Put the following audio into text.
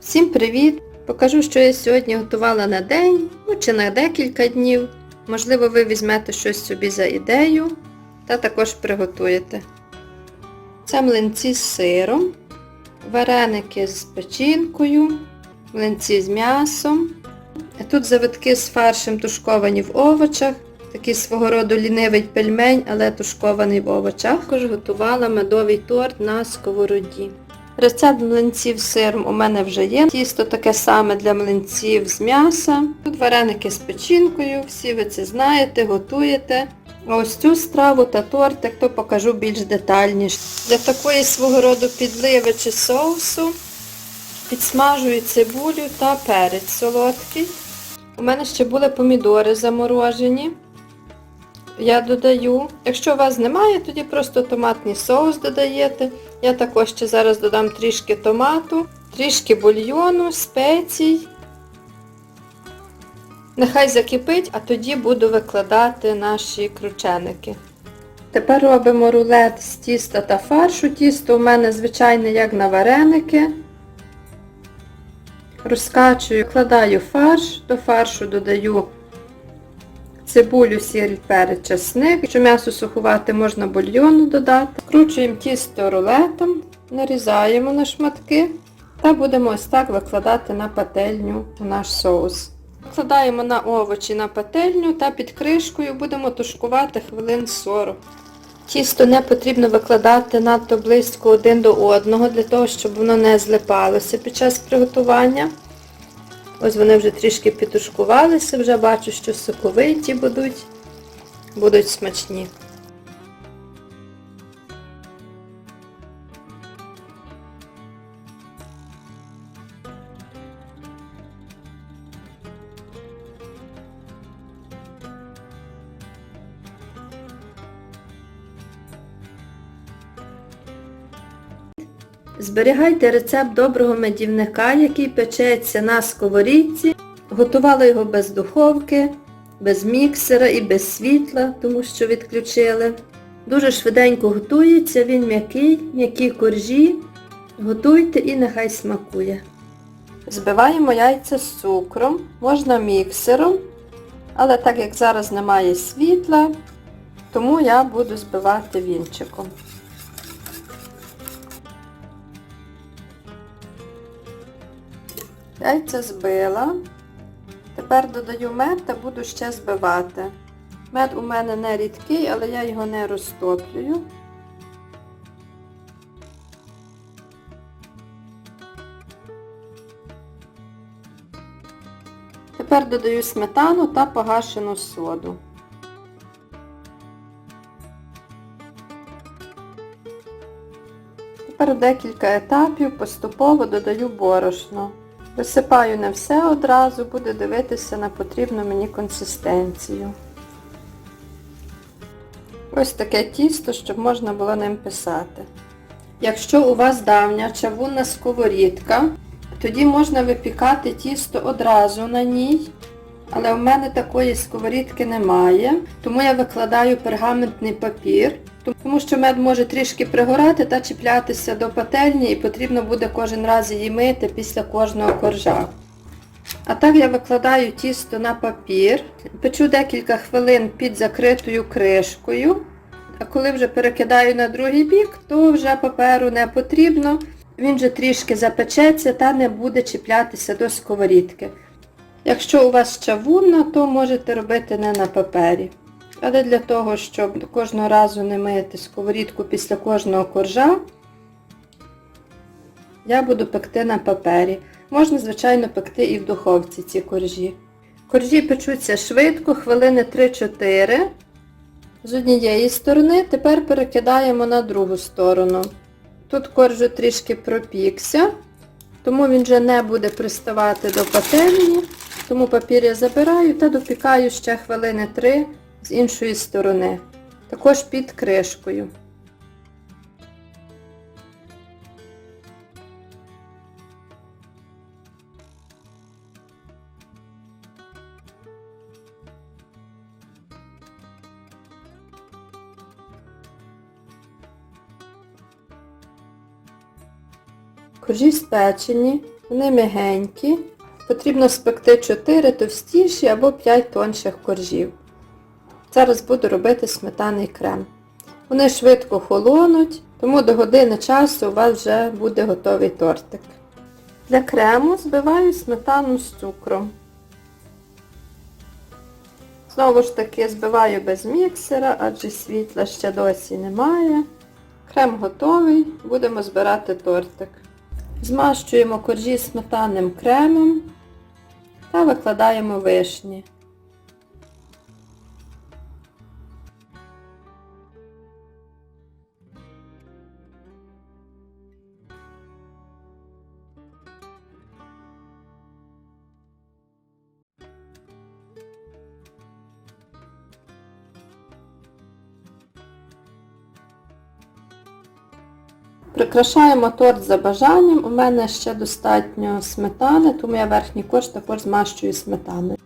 Всім привіт! Покажу, що я сьогодні готувала на день, ну чи на декілька днів. Можливо, ви візьмете щось собі за ідею та також приготуєте. Це млинці з сиром, вареники з печінкою, млинці з м'ясом. Тут завитки з фаршем тушковані в овочах. Такий свого роду лінивий пельмень, але тушкований в овочах. Також готувала медовий торт на сковороді. Рецепт млинців з сиром у мене вже є. Тісто таке саме для млинців з м'яса. Тут вареники з печінкою, всі ви це знаєте, готуєте. А ось цю страву та тортик то покажу більш детальніше. Для такої свого роду підливи чи соусу підсмажую цибулю та перець солодкий. У мене ще були помідори заморожені. Я додаю. Якщо у вас немає, тоді просто томатний соус додаєте. Я також ще зараз додам трішки томату, трішки бульйону, спецій. Нехай закипить, а тоді буду викладати наші крученики. Тепер робимо рулет з тіста та фаршу. Тісто у мене звичайне, як на вареники. Розкачую, кладаю фарш, до фаршу додаю цибулю, сіль, перець, чесник. Якщо м'ясо сухувати, можна бульйону додати. Вкручуємо тісто рулетом, нарізаємо на шматки та будемо ось так викладати на пательню наш соус. Викладаємо на овочі на пательню та під кришкою будемо тушкувати хвилин 40. Тісто не потрібно викладати надто близько один до одного, для того, щоб воно не злипалося під час приготування. Ось вони вже трішки підтушкувалися, вже бачу, що соковиті будуть, будуть смачні. Зберігайте рецепт доброго медівника, який печеться на сковорідці. Готувала його без духовки, без міксера і без світла, тому що відключили. Дуже швиденько готується, він м'який, м'які коржі. Готуйте і нехай смакує. Збиваємо яйця з цукром, можна міксером, але так як зараз немає світла, тому я буду збивати вінчиком. Яйця збила. Тепер додаю мед та буду ще збивати. Мед у мене не рідкий, але я його не розтоплюю. Тепер додаю сметану та погашену соду. Тепер декілька етапів поступово додаю борошно. Висипаю не все одразу, буду дивитися на потрібну мені консистенцію. Ось таке тісто, щоб можна було ним писати. Якщо у вас давня чавунна сковорідка, тоді можна випікати тісто одразу на ній. Але в мене такої сковорідки немає, тому я викладаю пергаментний папір, тому що мед може трішки пригорати та чіплятися до пательні і потрібно буде кожен раз її мити після кожного коржа. А так я викладаю тісто на папір, печу декілька хвилин під закритою кришкою, а коли вже перекидаю на другий бік, то вже паперу не потрібно, він вже трішки запечеться та не буде чіплятися до сковорідки. Якщо у вас чавунна, то можете робити не на папері. Але для того, щоб кожного разу не мити сковорідку після кожного коржа, я буду пекти на папері. Можна, звичайно, пекти і в духовці ці коржі. Коржі печуться швидко, хвилини 3-4. З однієї сторони, тепер перекидаємо на другу сторону. Тут коржу трішки пропікся, тому він вже не буде приставати до пательні. Тому папір я забираю та допікаю ще хвилини 3 з іншої сторони. Також під кришкою. Коржі спечені, Вони м'ягенькі. Потрібно спекти 4 товстіші або 5 тонших коржів. Зараз буду робити сметаний крем. Вони швидко холонуть, тому до години часу у вас вже буде готовий тортик. Для крему збиваю сметану з цукром. Знову ж таки збиваю без міксера, адже світла ще досі немає. Крем готовий, будемо збирати тортик. Змащуємо коржі сметанним кремом та викладаємо вишні. Прикрашаємо торт за бажанням. У мене ще достатньо сметани, тому я верхній корж також змащую сметаною.